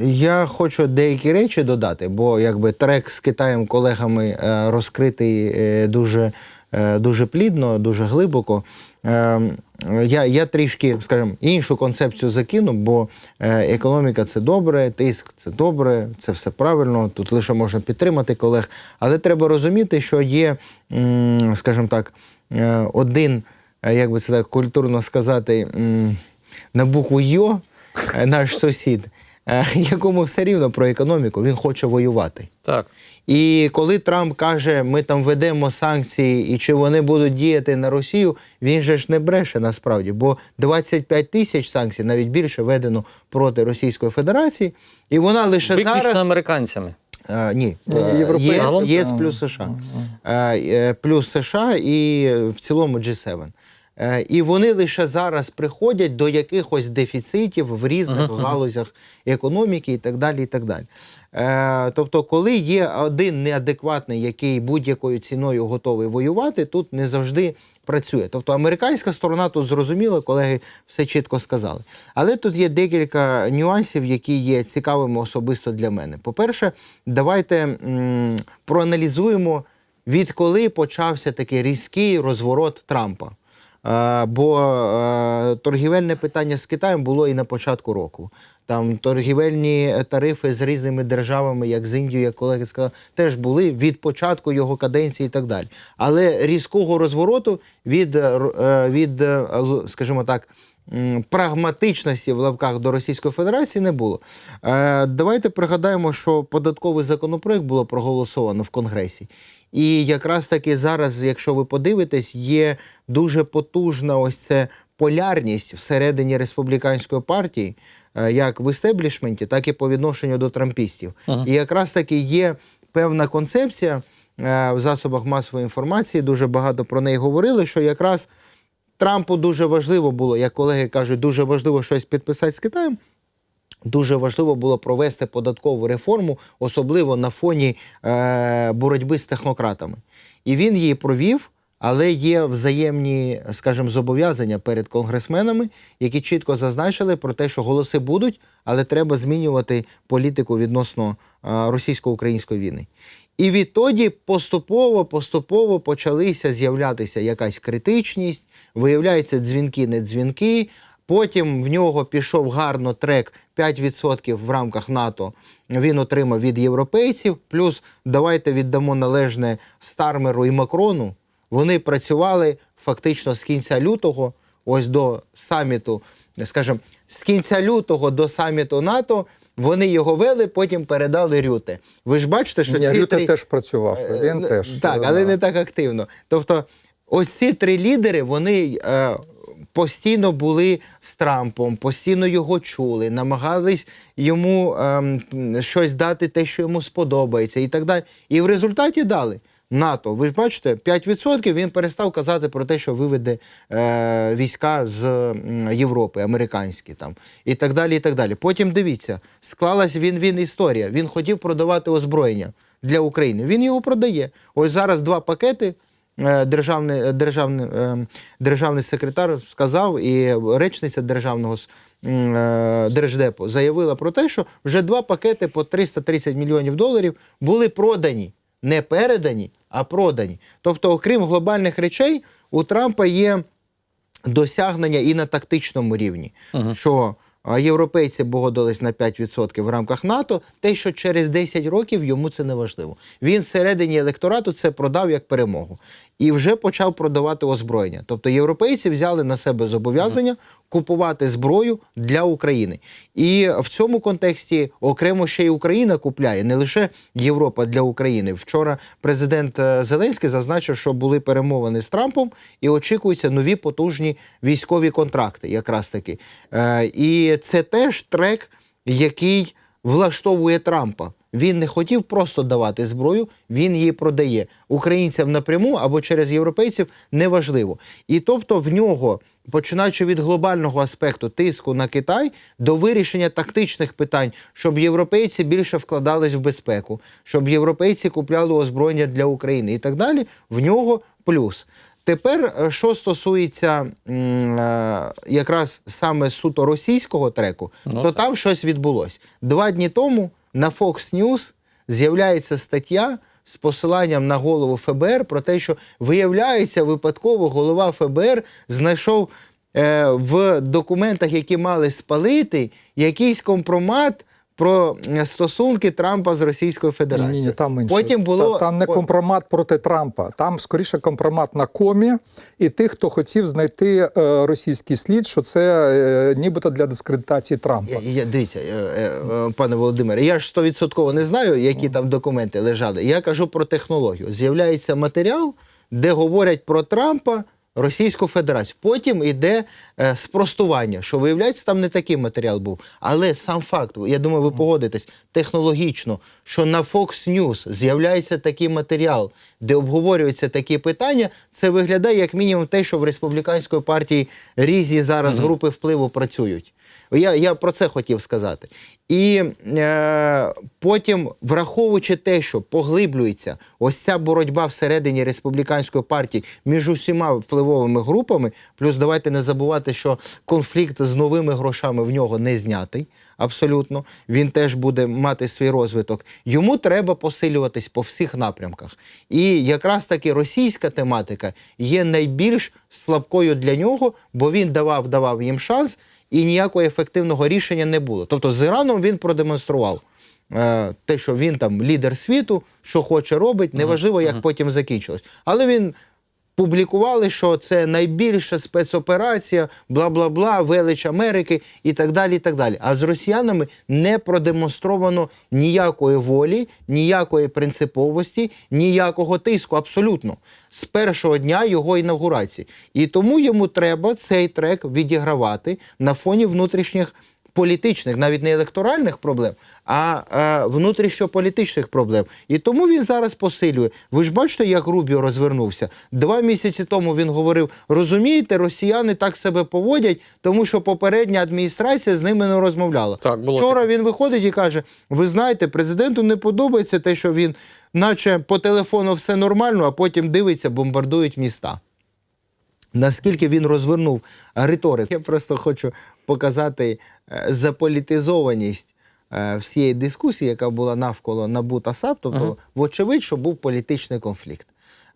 Я хочу деякі речі додати, бо якби трек з Китаєм колегами е, розкритий е, дуже, е, дуже плідно, дуже глибоко. Я, я трішки, скажімо, іншу концепцію закину, бо економіка це добре, тиск це добре, це все правильно. Тут лише можна підтримати колег. Але треба розуміти, що є, скажімо так, один, як би це так культурно сказати, на букву Йо, наш сусід, якому все рівно про економіку, він хоче воювати. Так. І коли Трамп каже, ми там ведемо санкції, і чи вони будуть діяти на Росію, він же ж не бреше насправді, бо 25 тисяч санкцій, навіть більше введено проти Російської Федерації, і вона лише Виключно зараз американцями. Е, ні, Ні, е, європейські. ЄС, ЄС плюс США. Е, е, Плюс США і е, в цілому G7. Е, І вони лише зараз приходять до якихось дефіцитів в різних галузях економіки і так далі. І так далі. Е, Тобто, коли є один неадекватний, який будь-якою ціною готовий воювати, тут не завжди працює. Тобто американська сторона тут зрозуміла, колеги все чітко сказали. Але тут є декілька нюансів, які є цікавими особисто для мене. По-перше, давайте м, проаналізуємо, відколи почався такий різкий розворот Трампа. Бо торгівельне питання з Китаєм було і на початку року. Там торгівельні тарифи з різними державами, як з Індією, як колеги сказали, теж були від початку його каденції і так далі. Але різкого розвороту від, е, від е, скажімо так, прагматичності в лавках до Російської Федерації не було. Е, Давайте пригадаємо, що податковий законопроект було проголосовано в Конгресі. І якраз таки зараз, якщо ви подивитесь, є дуже потужна ось це полярність всередині республіканської партії, е, як в істеблішменті, так і по відношенню до трампістів. І якраз таки є певна концепція е, в засобах масової інформації, дуже багато про неї говорили, що якраз Трампу дуже важливо було, як колеги кажуть, дуже важливо щось підписати з Китаєм. Дуже важливо було провести податкову реформу, особливо на фоні е, боротьби з технократами. І він її провів, але є взаємні, скажімо, зобов'язання перед конгресменами, які чітко зазначили про те, що голоси будуть, але треба змінювати політику відносно російсько-української війни. І відтоді поступово, поступово почалися з'являтися якась критичність, виявляються дзвінки, не дзвінки. Потім в нього пішов гарно трек 5% в рамках НАТО. Він отримав від європейців. Плюс давайте віддамо належне Стармеру і Макрону. Вони працювали фактично з кінця лютого, ось до саміту, скажімо, з кінця лютого до саміту НАТО. Вони його вели, потім передали Рюте. Ви ж бачите, що Ні, ці Рюте три... теж працював. Він Е, теж. Так, але не так активно. Тобто, ось ці три лідери, вони е, постійно були з Трампом, постійно його чули, намагались йому ем, щось дати, те, що йому сподобається, і так далі. І в результаті дали. НАТО, ви ж бачите, 5% він перестав казати про те, що виведе е, війська з Європи, американські там, і так далі. і так далі. Потім дивіться, склалась він він історія. Він хотів продавати озброєння для України. Він його продає. Ось зараз два пакети. е, Державний, державний, е, державний секретар сказав, і речниця державного е, держдепу заявила про те, що вже два пакети по 330 мільйонів доларів були продані не передані, а продані. Тобто, окрім глобальних речей, у Трампа є досягнення і на тактичному рівні, що європейці погодились на 5% в рамках НАТО, те, що через 10 років йому це не важливо. Він всередині електорату це продав як перемогу і вже почав продавати озброєння. Тобто європейці взяли на себе зобов'язання купувати зброю для України. І в цьому контексті окремо ще й Україна купляє, не лише Європа для України. Вчора президент е, Зеленський зазначив, що були перемовини з Трампом і очікуються нові потужні військові контракти, якраз таки. Е, І це теж трек, який влаштовує Трампа. Він не хотів просто давати зброю, він її продає українцям напряму або через європейців неважливо. І тобто в нього, починаючи від глобального аспекту тиску на Китай до вирішення тактичних питань, щоб європейці більше вкладались в безпеку, щоб європейці купляли озброєння для України і так далі. В нього плюс. Тепер, е, що стосується е, якраз саме суто російського треку, Ну, то там щось відбулося. Два дні тому на Fox News з'являється стаття з посиланням на голову ФБР про те, що виявляється, випадково голова ФБР знайшов е, в документах, які мали спалити, якийсь компромат. Про е, стосунки Трампа з Російською Федерацією. Ні, ні, там інше. Потім було Та- там не компромат проти Трампа, там скоріше компромат на комі і тих, хто хотів знайти е, російський слід, що це е, нібито для дискредитації Трампа. Я, я, дивіться, е, е, е, пане Володимире, я ж стовідсотково не знаю, які там документи лежали. Я кажу про технологію. З'являється матеріал, де говорять про Трампа, Російську Федерацію. Потім йде е, спростування, що виявляється, там не такий матеріал був. Але сам факт, я думаю, ви погодитесь технологічно, що на Fox News з'являється такий матеріал, де обговорюються такі питання. Це виглядає як мінімум те, що в республіканської партії різні зараз групи впливу працюють. Я, я про це хотів сказати. І е, потім, враховуючи те, що поглиблюється ось ця боротьба всередині республіканської партії між усіма впливовими групами, плюс давайте не забувати, що конфлікт з новими грошами в нього не знятий. Абсолютно, він теж буде мати свій розвиток. Йому треба посилюватись по всіх напрямках. І якраз таки російська тематика є найбільш слабкою для нього, бо він давав давав їм шанс, і ніякого ефективного рішення не було. Тобто з Іраном він продемонстрував е, те, що він там лідер світу, що хоче робить, неважливо, як потім закінчилось. Але він публікували, що це найбільша спецоперація, бла бла бла, велич Америки і так далі. і так далі. А з росіянами не продемонстровано ніякої волі, ніякої принциповості, ніякого тиску. Абсолютно з першого дня його інаугурації. І тому йому треба цей трек відігравати на фоні внутрішніх. Політичних, навіть не електоральних проблем, а е, внутрішньополітичних проблем. І тому він зараз посилює. Ви ж бачите, як Рубіо розвернувся. Два місяці тому він говорив: розумієте, росіяни так себе поводять, тому що попередня адміністрація з ними не розмовляла. Так, було Вчора він виходить і каже: ви знаєте, президенту не подобається те, що він, наче по телефону все нормально, а потім дивиться, бомбардують міста. Наскільки він розвернув риторику. Я просто хочу показати е, заполітизованість е, всієї дискусії, яка була навколо НАБУ та САП. Тобто, вочевидь, що був політичний конфлікт.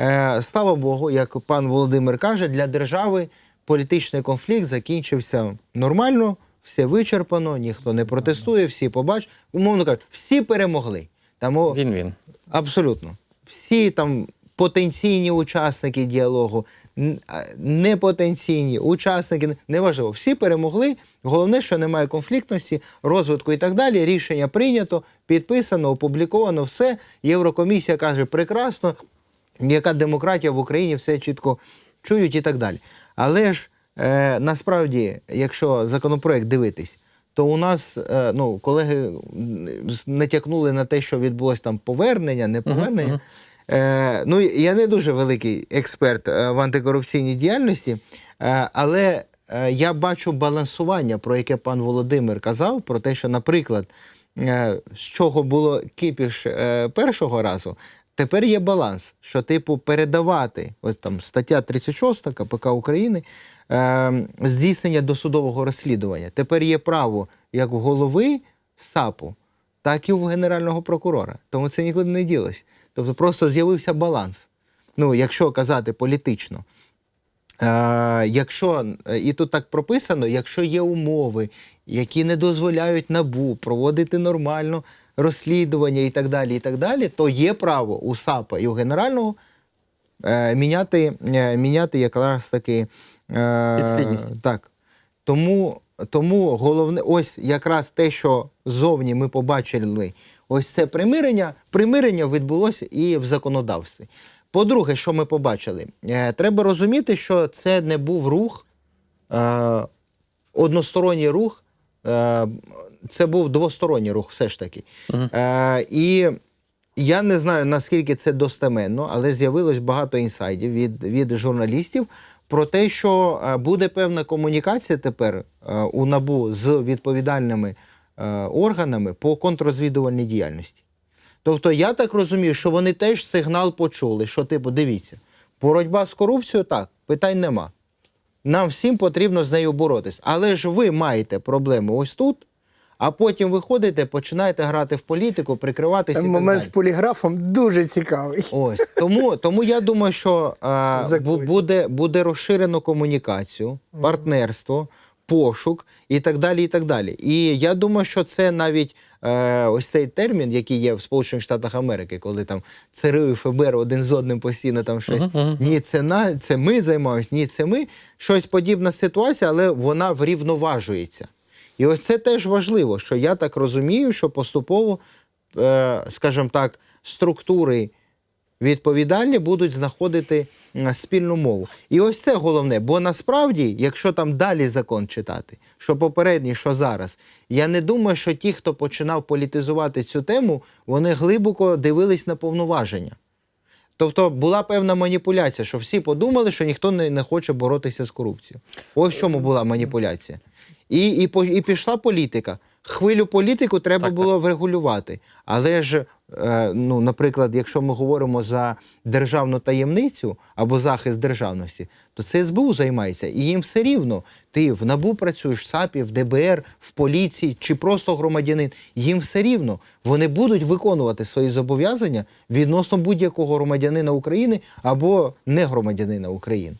Е, Слава Богу, як пан Володимир каже, для держави політичний конфлікт закінчився нормально, все вичерпано, ніхто не протестує, всі побачать. Умовно кажучи, всі перемогли. Тому Він він. Абсолютно. Всі там потенційні учасники діалогу, непотенційні учасники, неважливо, всі перемогли. Головне, що немає конфліктності, розвитку і так далі. Рішення прийнято, підписано, опубліковано, все. Єврокомісія каже, прекрасно, яка демократія в Україні, все чітко чують і так далі. Але ж е, насправді, якщо законопроект дивитись, то у нас е, ну, колеги натякнули на те, що відбулось там повернення, не повернення. Е, ну, я не дуже великий експерт е, в антикорупційній діяльності, е, але е, я бачу балансування, про яке пан Володимир казав, про те, що, наприклад, е, з чого було кипіш е, першого разу, тепер є баланс, що, типу, передавати, ось там стаття 36 КПК України, е, здійснення досудового розслідування. Тепер є право як в голови САПу, так і у генерального прокурора. Тому це нікуди не ділось. Тобто просто з'явився баланс. Ну, якщо казати політично. Е, якщо і тут так прописано, якщо є умови, які не дозволяють набу проводити нормально розслідування і так далі, і так далі, то є право у САПа і у генерального е, міняти, е, міняти якраз таки е, Підслідність. Так. Тому, тому головне, ось якраз те, що ззовні ми побачили, ось це примирення. Примирення відбулося і в законодавстві. По-друге, що ми побачили, Е, треба розуміти, що це не був рух, е, односторонній рух, е, це був двосторонній рух, все ж таки. Е, і я не знаю, наскільки це достеменно, але з'явилось багато інсайдів від, від журналістів про те, що е, буде певна комунікація тепер е, у НАБУ з відповідальними е, органами по контррозвідувальній діяльності. Тобто, я так розумію, що вони теж сигнал почули, що, типу, дивіться, Боротьба з корупцією так, питань нема. Нам всім потрібно з нею боротись. Але ж ви маєте проблеми ось тут, а потім виходите, починаєте грати в політику, прикриватися. так Момент з поліграфом дуже цікавий. Ось тому, тому я думаю, що а, буде, буде розширено комунікацію, партнерство, пошук і так далі. І так далі. І я думаю, що це навіть е, ось цей термін, який є в Сполучених Штатах Америки, коли там ЦРУ і ФБР один з одним постійно там щось. Ні, це на це ми займаємось, ні, це ми. Щось подібна ситуація, але вона врівноважується. І ось це теж важливо, що я так розумію, що поступово, е, скажімо так, структури відповідальні будуть знаходити спільну мову. І ось це головне, бо насправді, якщо там далі закон читати, що попередній, що зараз, я не думаю, що ті, хто починав політизувати цю тему, вони глибоко дивились на повноваження. Тобто була певна маніпуляція, що всі подумали, що ніхто не, не хоче боротися з корупцією. Ось в чому була маніпуляція. І, і, і пішла політика. Хвилю політику треба було врегулювати. Але ж, е, ну, наприклад, якщо ми говоримо за державну таємницю або захист державності, то це СБУ займається. І їм все рівно. Ти в НАБУ працюєш, в САПі, в ДБР, в поліції чи просто громадянин. Їм все рівно. Вони будуть виконувати свої зобов'язання відносно будь-якого громадянина України або не громадянина України.